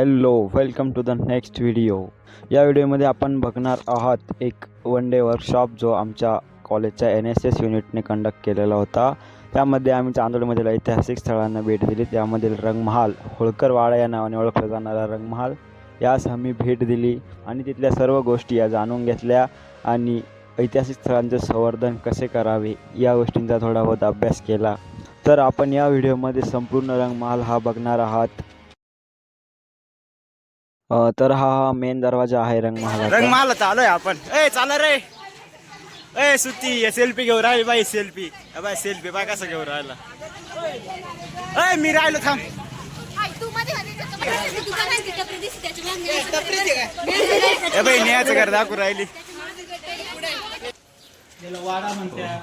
Hello welcome to the next video. या व्हिडिओमध्ये आपण बघणार आहात एक वन डे वर्कशॉप जो आमच्या कॉलेजच्या एन एस एस युनिटने कंडक्ट केलेला होता. त्यामध्ये आम्ही चांदोडमधील ऐतिहासिक स्थळांना भेट दिली. त्यामधील रंगमहाल होळकरवाडा या नावाने ओळखला जाणारा रंगमहाल यास आम्ही भेट दिली. आणि तिथल्या सर्व गोष्टी या जाणून घेतल्या. आणि ऐतिहासिक स्थळांचे संवर्धन कसे करावे या गोष्टींचा थोडा बहुत अभ्यास केला. तर आपण या व्हिडिओमध्ये संपूर्ण रंगमहाल हा बघणार आहात. तर हा मेन दरवाजा आहे रंगमहालाचा. रंगमाला चालू आहे आपण. ए चाल रे. ए सुट्टी सेल्फी घेऊन राहिली बाई सेल्फी बाय सेल्फी बाय कसं घेऊन राहिला. ए मी राहिलो थांब. ए बाई घर दाखवून राहिली. याला वाडा म्हणत्या.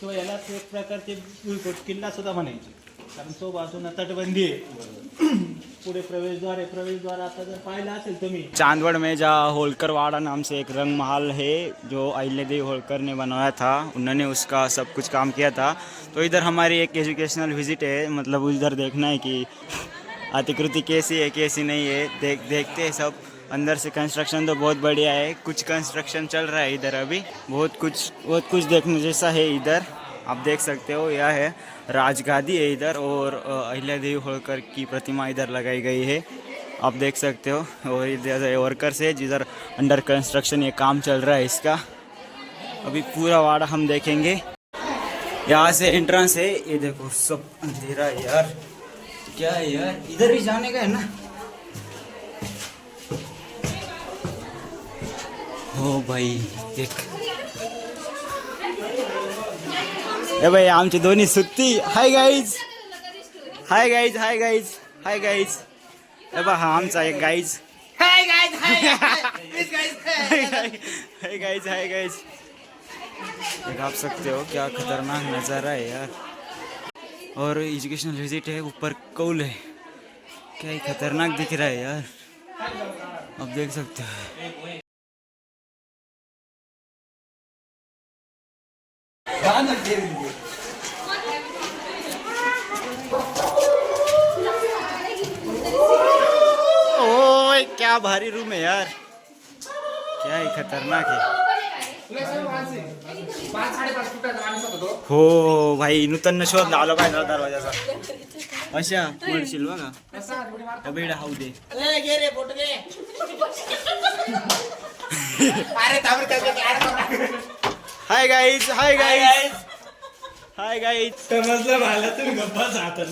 तो याला एक प्रकारचे भुईकोट किल्ला सुद्धा म्हणायचे. कारण तो बाजूला तटबंदी आहे. पुढे प्रवेशद्वार आहे, प्रवेशद्वार आता जर असेल तुम्ही. चांदवड़ में जहाँ होलकर वाड़ा नाम से एक रंग महल है, जो अहिल्यादेवी होलकर ने बनवाया था, उन्होंने उसका सब कुछ काम किया था। तो इधर हमारी एक एजुकेशनल विज़िट है मतलब उधर देखना है कि आतिकृति कैसी है, कैसी नहीं है, देख, देखते हैं सब। अंदर से कंस्ट्रक्शन तो बहुत बढ़िया है, कुछ कंस्ट्रक्शन चल रहा है इधर अभी, बहुत कुछ बहुत कुछ देखने जैसा है इधर। आप देख सकते हो यह है राजगादी है इधर और अ, अहिल्यादेवी होलकर की प्रतिमा इधर लगाई गई है। आप देख सकते हो और इधर वर्कर्स है जिधर अंडर कंस्ट्रक्शन ये काम चल रहा है इसका। अभी पूरा वाड़ा हम देखेंगे। यहाँ से एंट्रेंस है ये देखो सब अंधेरा यार। क्या है यार इधर भी जाने का है ना? हो भाई देख ए भाई आमची दोन्ही सुट्टी. Hi guys hi guys hi guys hi guys ए बा हा आमचा एक guys hi guys hi guys hi guys देख आप सकते हो क्या खतरनाक नज़ारा है यार. और एजुकेशनल विजिट है ऊपर कौल है. क्या ही खतरनाक दिख रहा है यार. आप देख सकते हो. ओए क्या भारी रूम है यार. क्या ही खतरनाक है हो भाई नूतन शोध लावला पाहिजे दरवाजाचा. अशा पडशील बघा. बेड हाऊ दे. Hi guys hi guys hi guys समजलं मला तुम्ही गप्पा जातात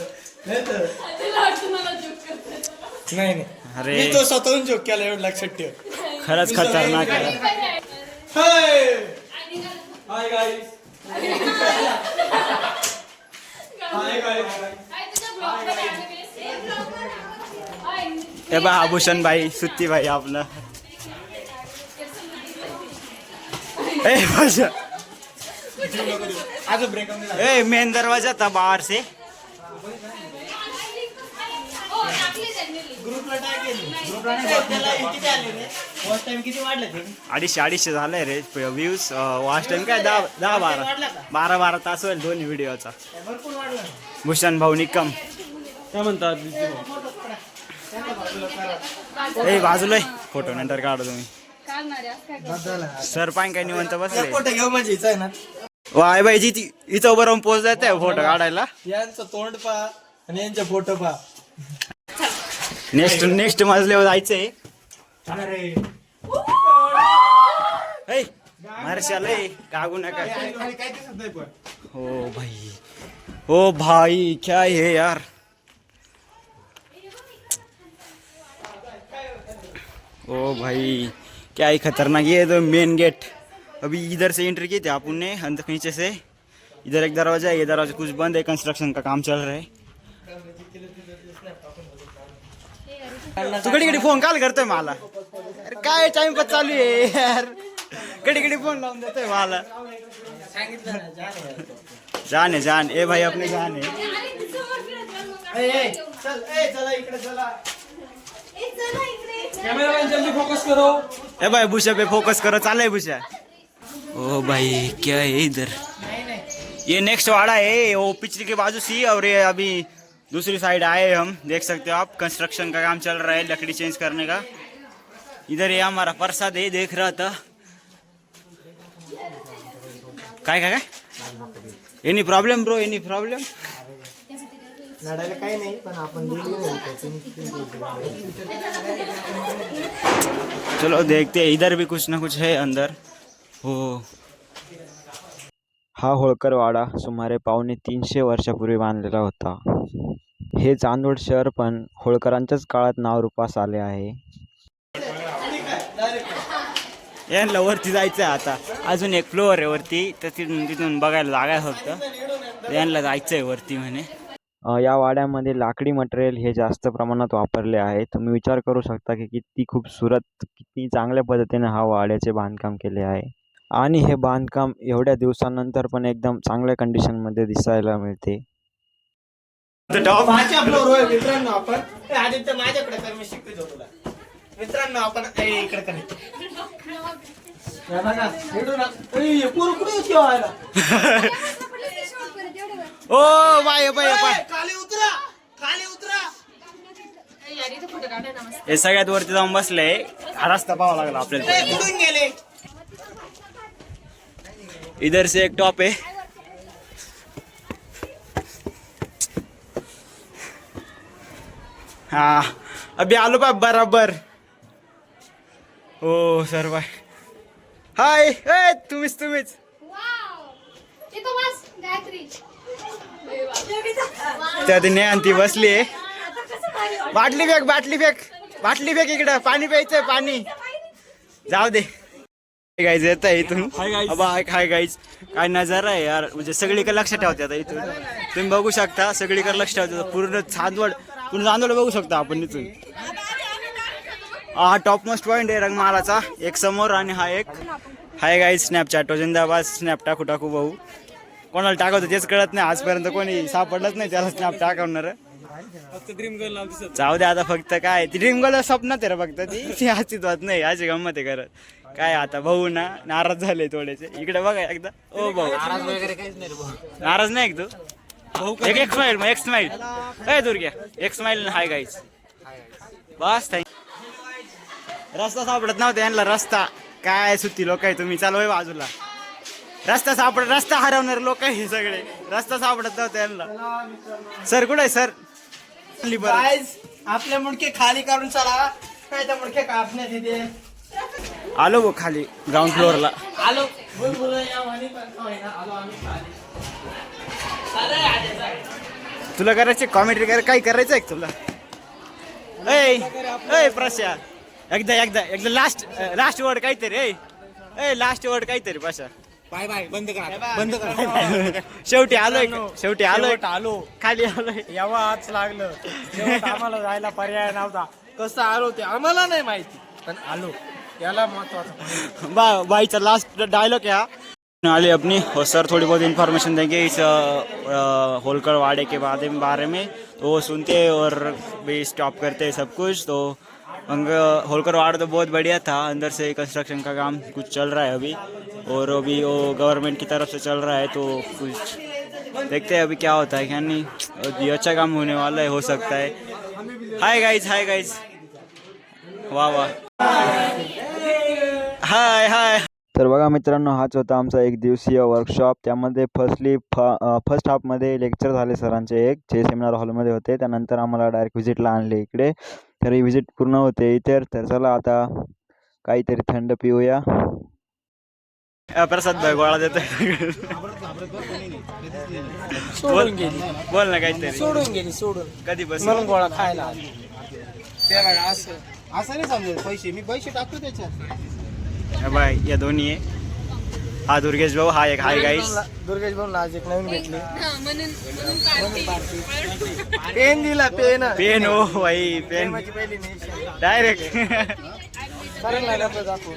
नाही तर नाही नाही. अरे. मी तो स्वतःहून जोक केला एवढं लक्षात ठेव. खरंच खतरनाक आहे. हाय हे बा आभूषण भाई सुत्ती भाई आपलं. ए भाषा ए मेन दरवाजा था बाहर से। अडीचशे अडीचशे झालंय रे व्ह्यूज वाच टाइम काय? दहा दहा बारा. बारा बारा तास होईल दोन्ही व्हिडिओचा भूषण भाऊ निकम. काय म्हणतात ए बाजूला फोटो नंतर काढा तुम्ही. सर पाय काय निवंत बसले? फोटो घेऊ म्हणजे हिचा आहे ना. वाय बाई जी ती इथं उभं राहून पोच देत फोटो काढायला. यांचं तोंड पहा आणि यांचे फोटो पहा. नेक्स्ट नेक्स्ट मजल्यावर जायचंय. अरे. मार्शाल कागू नका. ओ भाई ओ भाई क्या है यार? ओ भाई क्या ही खतरनाक ये तो मेन गेट अभी इधर से एंट्री की थी आप ने अंदर नीचे से। इधर एक दरवाजा है ये दरवाजा कुछ बंद है कंस्ट्रक्शन का काम चल रहा है। तू कधी कधी फोन काल करतोय मला। अरे काय टाइम पास चालू आहे यार। कधी कधी फोन लावून देतोय मला। जान है जान। ए भाई अपने जान है। चल ए चला इकडे चला। इकडे कॅमेरामॅन जल्दी फोकस करो। ए भाई भूषा पे फोकस करो चाल है भूषा। ओ भाई क्या है इधर? ये नेक्स्ट वाड़ा है वो पिछले के बाजू सी और ये अभी दूसरी साइड आए हम देख सकते हो आप कंस्ट्रक्शन का काम चल रहा है लकड़ी चेंज करने का। इधर ये हमारा प्रसाद है देख रहा था। काय काय काय? Any problem bro any problem लढायला काही नाही पण आपण दिली नाही त्याची चलो देखते हैं इधर भी कुछ ना कुछ है अंदर। हो. हा होळकर वाडा सुमारे पावणे तीनशे वर्षापूर्वी बांधलेला होता. हे चांदवड शहर पण होळकरांच्याच काळात नावरूपास आले आहे. यांना वरती जायचं आहे आता. अजून एक फ्लोअर आहे वरती. तर तिथून तिथून बघायला जागा फक्त. यांना जायचं आहे वरती म्हणे. अ, या वाड्यामध्ये लाकडी मटेरियल हे जास्त प्रमाणात वापरले आहे. तुम्ही विचार करू शकता की किती खूपसुरत किती चांगल्या पद्धतीने हा वाड्याचे बांधकाम केले आहे. आणि हे बांधकाम एवढ्या दिवसानंतर पण एकदम चांगल्या कंडिशनमध्ये दिसायला मिळते. माझ्या मित्रांनो आपण ए, आदित्य माझ्याकडे कर मी शिकवतो तुला. मित्रांनो आपण ए, इकडे कर. हे बघा, इकडून आ- ए, पोरं कुठे होती व्हायला? ओ बाय बाय बाय ए, खाली उतरा खाली उतरा. सगळ्यात वरती जाऊन बसले. हा रस्ता पाहावा लागला ए, आपल्याला कुठून गेले? इधर से एक टॉप है। हाँ अभी आलो पा बराबर। ओ सर बाय हाय ए तुम्हीच तुम्हीच। ते तो त्या ती बसली आहे। बाटली फेक बाटली फेक बाटली फेक इकडं पाणी प्यायचं पाणी। जाऊ दे। गाईज येत आहे इथून. हाय गाईज काय नजारा आहे यार. म्हणजे सगळीकडे लक्ष ठेवते आता इथून. तुम्ही बघू शकता सगळीकडे लक्ष ठेवते पूर्ण चांदवड पूर्ण चांदवड बघू शकता आपण इथून. हा टॉप मोस्ट पॉइंट आहे रंगमालाचा एक समोर आणि हा एक. हाय गाईज स्नॅपचॅट जिंदाबाद. स्नॅप टाकू टाकू भाऊ. कोणाला टाकवतो तेच कळत नाही. आजपर्यंत कोणी सापडलंच नाही त्याला स्नॅप टाकवणार. जाऊ दे आता फक्त काय. ती ड्रीम गर्ल स्वप्नात आहे रे फक्त ती. ती अस्तित्वात नाही. अशी गंमत आहे करत काय आता भाऊ ना नाराज झाले थोडेसे. इकडे बघा एकदा. ओ भाऊ. नाराज नाही एक तू? एक एक स्माइल मग एक स्माइल ए दुर्ग्या एक स्माइल हाय गाईज बस थँक रस्ता सापडत नव्हता यांना रस्ता. काय सुट्टी लोक आहे तुम्ही? चालू आहे बाजूला. रस्ता सापडत रस्ता हरवणारे लोक आहे हे सगळे. रस्ता सापडत नव्हता यांना. सर कुठे आहे सर आपले मुडके खाली काढून चला. काय त्या मुडके कापण्यात येते. आलो गो खाली. ग्राउंड फ्लोअरला आलो. तुला करायचे कॉमेंट्री कर काय करायचं आहे तुला? ऐ ऐ प्रशा एकदा एकदा एकदा लास्ट लास्ट वर्ड काहीतरी ऐ. ऐ लास्ट वर्ड काहीतरी प्रशा बाय बाय बंद करा. बंद करा. शेवटी आलोय शेवटी आलोय आलो. खाली आलोय. यावा आज लागलं. शेवट आम्हाला जायला पर्याय नव्हता. कसं आलो ते आम्हाला नाही माहिती पण आलो. याला महत्वाचं बा लास्ट डायलॉग है वाली अपनी, और सर थोड़ी बहुत इन्फॉर्मेशन देंगे इस होलकर वाड़े के बारे में बारे में। तो वो सुनते हैं और भी स्टॉप करते हैं सब कुछ। तो होलकर वाड़ा तो बहुत बढ़िया था। अंदर से कंस्ट्रक्शन का काम कुछ चल रहा है अभी। और अभी वो गवर्नमेंट की तरफ़ से चल रहा है तो कुछ देखते हैं अभी क्या होता है, क्या नहीं। अच्छा काम होने वाला है, हो सकता है। हाय गाइज़ हाय गाइज़ वाह वाह। हाय हाय. तर बघा मित्रांनो हाच होता आमचा एक दिवसीय वर्कशॉप त्यामध्ये फर्स्टली फ फर्स्ट हाफमध्ये लेक्चर झाले सरांचे एक जे सेमिनार हॉलमध्ये होते. त्यानंतर आम्हाला डायरेक्ट व्हिजिटला आणले इकडे. तर ही व्हिजिट पूर्ण होते इतर तर चला आता काहीतरी थंड पिऊया. अ, प्रसाद भाई गोळा देतोय. बोल बोल ना काहीतरी. सोडून गेली सोडून. कधी बस गोळा खायला असं. असं नाही समजेल पैसे. मी पैसे टाकतो त्याच्यात. बाय या दोन्ही आहे. हा दुर्गेश भाऊ हा एक हाय गाईस दुर्गेश भाऊ आज एक नवीन भेटले. पेन दिला पेन. पेन हो भाई पेन. माझी पहिली नाही डायरेक्ट डबा दाखव.